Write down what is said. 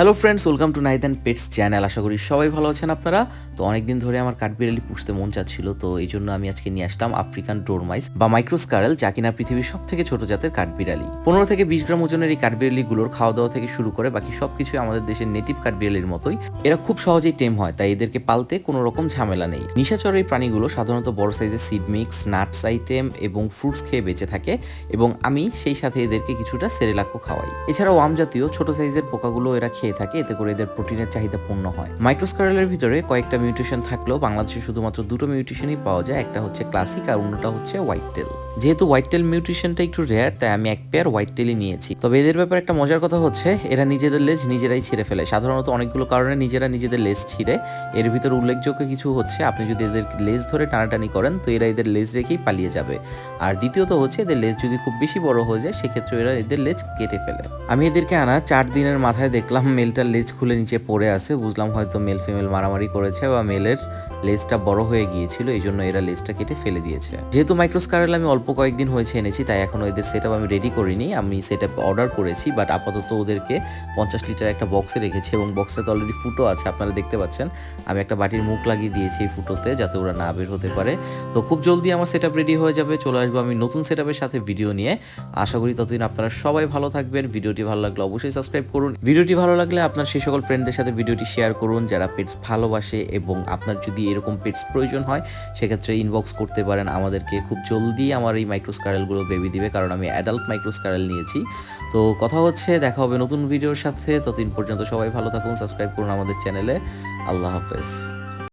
Hello friends welcome to নাইদান pets channel আশা করি সবাই ভালো আছেন আপনারা। তো অনেকদিন ধরে আমার কাঠবিড়ালি পুষতে মন চাচ্ছিল, তো এই জন্য আমি আজকে নিয়ে আসলাম আফ্রিকান ডোরমাইস বা মাইক্রোস্কারেল যা কিনা পৃথিবীর সব থেকে ছোট জাতের কাঠবিড়ালি পনেরো থেকে বিশ গ্রাম ওজনের এই কাঠবিড়ালিগুলোর খাওয়া দাওয়া থেকে শুরু করে বাকি সবকিছু আমাদের দেশের নেটিভ কাঠবিড়ালির মতোই। এরা খুব সহজেই টেম হয়, তাই এদেরকে পালতে কোনো রকম ঝামেলা নেই। নিশাচর এই প্রাণীগুলো সাধারণত বড় সাইজের সিড মিক্স নাটস আইটেম এবং ফ্রুটস খেয়ে বেঁচে থাকে এবং আমি সেই সাথে এদেরকে কিছুটা সেরেলাকও খাওয়াই। এছাড়াও আম জাতীয় ছোট সাইজের পোকাগুলো এরা খেয়ে থাকে, এতে করে এদের প্রোটিনের চাহিদা পূর্ণ হয়। মাইক্রোস্কারেলের ভিতরে কয়েকটা মিউটেশন থাকলেও বাংলাদেশে শুধুমাত্র দুটো মিউটেশনই পাওয়া যায়, একটা হচ্ছে ক্লাসিক আর অন্যটা হচ্ছে হোয়াইট টেল যেহেতু হোয়াইট টেল মিউটেশনটা একটু রেয়ার তাই আমি এক পেয়ার হোয়াইট টেলই নিয়েছি। তবে এদের ব্যাপারে একটা মজার কথা হচ্ছে, এরা নিজেদের লেজ নিজেরাই ছিঁড়ে ফেলে। সাধারণত অনেকগুলো কারণে নিজেরা নিজেদের লেজ ছিঁড়ে। এর ভিতর উল্লেখযোগ্য কিছু হচ্ছে, আপনি যদি এদের লেজ ধরে টানাটানি করেন, তো এরা এদের লেজ রেখেই পালিয়ে যাবে। আর দ্বিতীয়ত হচ্ছে, এদের লেজ যদি খুব বেশি বড় হয়ে যায়, সেক্ষেত্রে এরা এদের লেজ কেটে ফেলে। আমি এদেরকে আনা চার দিনের মাথায় দেখলাম মেলটার লেজ খুলে নিচে পড়ে আছে। বুঝলাম হয়তো মেল ফিমেল মারামারি করেছে বা মেলের লেজটা বড় হয়ে গিয়েছিল এই জন্য এরা লেজটা কেটে ফেলে দিয়েছে। যেহেতু মাইক্রোস্কারেল আমি অল্প কয়েকদিন হয়েছে এনেছি, তাই এখনও এদের সেট আমি রেডি করিনি। আমি সেট অর্ডার করেছি বাট আপাতত ওদেরকে পঞ্চাশ লিটার একটা বক্সে রেখেছি এবং বক্সে তো অলরেডি ফুটো আছে, আপনারা দেখতে পাচ্ছেন। আমি একটা বাটির মুখ লাগিয়ে দিয়েছি এই ফুটোতে যাতে ওরা না বের হতে পারে। তো খুব জলদি আমার সেট রেডি হয়ে যাবে, চলে আসব আমি নতুন সেট সাথে ভিডিও নিয়ে। আশা করি ততদিন আপনারা সবাই ভালো থাকবেন, ভিডিওটি ভালো লাগলে অবশ্যই সাবস্ক্রাইব করুন। ভিডিওটি ভালো লাগলে আপনার সেই সকল ফ্রেন্ডদের সাথে ভিডিওটি শেয়ার করুন, যারা পেটস ভালোবাসে এবং আপনার যদি এরকম পেটস প্রয়োজন হয়, সেক্ষেত্রে ইনবক্স করতে পারেন আমাদেরকে। খুব জলদি আমার এই মাইক্রোস্কারেলগুলো বেবি দিবে, কারণ আমি অ্যাডাল্ট মাইক্রোস্কারেল নিয়েছি। তো কথা হচ্ছে, দেখা হবে নতুন ভিডিওর সাথে। ততদিন পর্যন্ত সবাই ভালো থাকুন সাবস্ক্রাইব করুন আমাদের চ্যানেলে আল্লাহ হাফেজ।